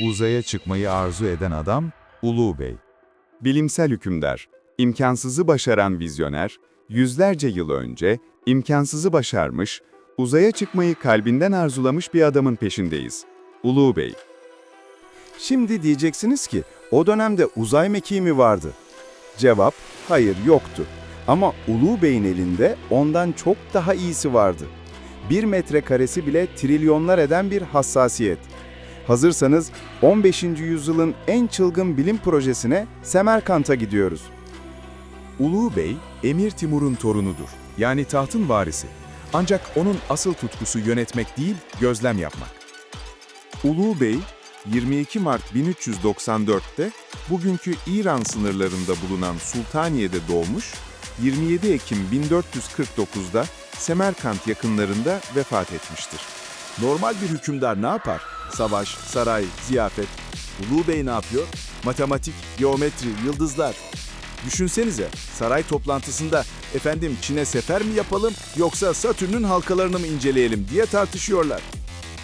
uzaya çıkmayı arzu eden adam Ulu Bey. Bilimsel hükümdar, imkansızı başaran vizyoner, yüzlerce yıl önce imkansızı başarmış, uzaya çıkmayı kalbinden arzulamış bir adamın peşindeyiz. Ulu Bey. Şimdi diyeceksiniz ki o dönemde uzay mekiği mi vardı? Cevap hayır yoktu. Ama Ulu Bey'in elinde ondan çok daha iyisi vardı. Bir metrekaresi bile trilyonlar eden bir hassasiyet. Hazırsanız 15. yüzyılın en çılgın bilim projesine Semerkant'a gidiyoruz. Ulu Bey, Emir Timur'un torunudur. Yani tahtın varisi. Ancak onun asıl tutkusu yönetmek değil, gözlem yapmak. Ulu Bey, 22 Mart 1394'te bugünkü İran sınırlarında bulunan Sultaniye'de doğmuş, 27 Ekim 1449'da Semerkant yakınlarında vefat etmiştir. Normal bir hükümdar ne yapar? Savaş, saray, ziyafet. Ulu Bey ne yapıyor? Matematik, geometri, yıldızlar. Düşünsenize, saray toplantısında efendim Çin'e sefer mi yapalım yoksa Satürn'ün halkalarını mı inceleyelim diye tartışıyorlar.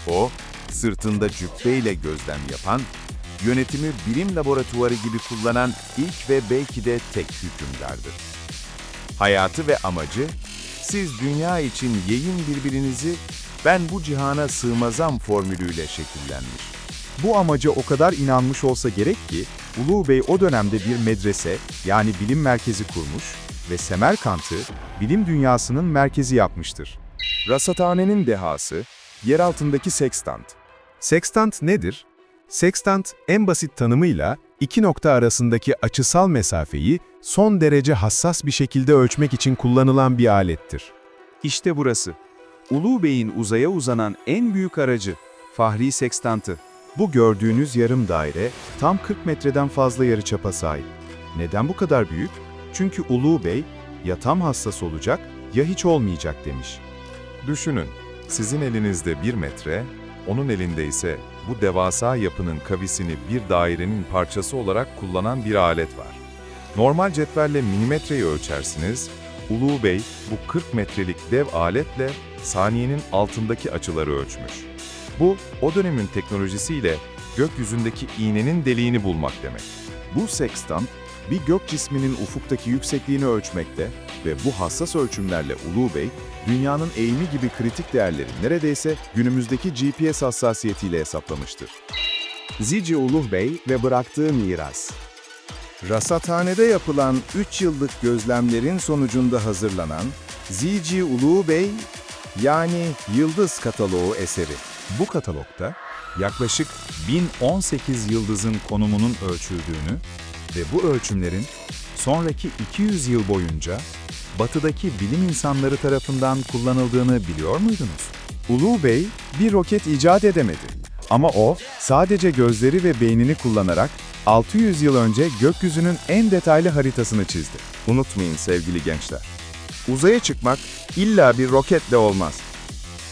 O, sırtında cübbeyle gözlem yapan, yönetimi bilim laboratuvarı gibi kullanan ilk ve belki de tek hükümdardır. Hayatı ve amacı, siz dünya için yiyin birbirinizi, ben bu cihana sığmazam formülüyle şekillenmiş. Bu amaca o kadar inanmış olsa gerek ki, Ulu Bey o dönemde bir medrese yani bilim merkezi kurmuş ve Semerkant'ı bilim dünyasının merkezi yapmıştır. Rasathanenin dehası, yer altındaki sekstant. Sekstant nedir? Sekstant en basit tanımıyla iki nokta arasındaki açısal mesafeyi son derece hassas bir şekilde ölçmek için kullanılan bir alettir. İşte burası. Ulu Bey'in uzaya uzanan en büyük aracı, Fahri Sekstantı. Bu gördüğünüz yarım daire tam 40 metreden fazla yarıçapa sahip. Neden bu kadar büyük? Çünkü Ulu Bey ya tam hassas olacak ya hiç olmayacak demiş. Düşünün, sizin elinizde bir metre, onun elinde ise bu devasa yapının kavisini bir dairenin parçası olarak kullanan bir alet var. Normal cetvelle milimetreyi ölçersiniz, Ulu Bey bu 40 metrelik dev aletle saniyenin altındaki açıları ölçmüş. Bu, o dönemin teknolojisiyle gökyüzündeki iğnenin deliğini bulmak demek. Bu sekstant, bir gök cisminin ufuktaki yüksekliğini ölçmekte ve bu hassas ölçümlerle Ulu Bey, dünyanın eğimi gibi kritik değerleri neredeyse günümüzdeki GPS hassasiyetiyle hesaplamıştır. Zici Uluh Bey ve bıraktığı miras. Rasathanede yapılan 3 yıllık gözlemlerin sonucunda hazırlanan Zici Uluh Bey yani Yıldız Kataloğu eseri. Bu katalogda yaklaşık 1018 yıldızın konumunun ölçüldüğünü ve bu ölçümlerin sonraki 200 yıl boyunca batıdaki bilim insanları tarafından kullanıldığını biliyor muydunuz? Ulu Bey bir roket icat edemedi. Ama o sadece gözleri ve beynini kullanarak 600 yıl önce gökyüzünün en detaylı haritasını çizdi. Unutmayın sevgili gençler. Uzaya çıkmak illa bir roketle olmaz.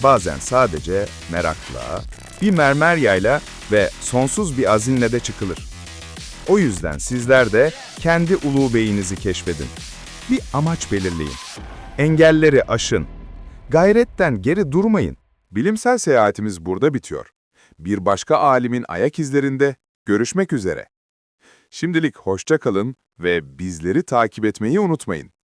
Bazen sadece merakla, bir mermer yayla ve sonsuz bir azinle de çıkılır. O yüzden sizler de kendi ulu beyinizi keşfedin. Bir amaç belirleyin. Engelleri aşın. Gayretten geri durmayın. Bilimsel seyahatimiz burada bitiyor. Bir başka alimin ayak izlerinde görüşmek üzere. Şimdilik hoşça kalın ve bizleri takip etmeyi unutmayın.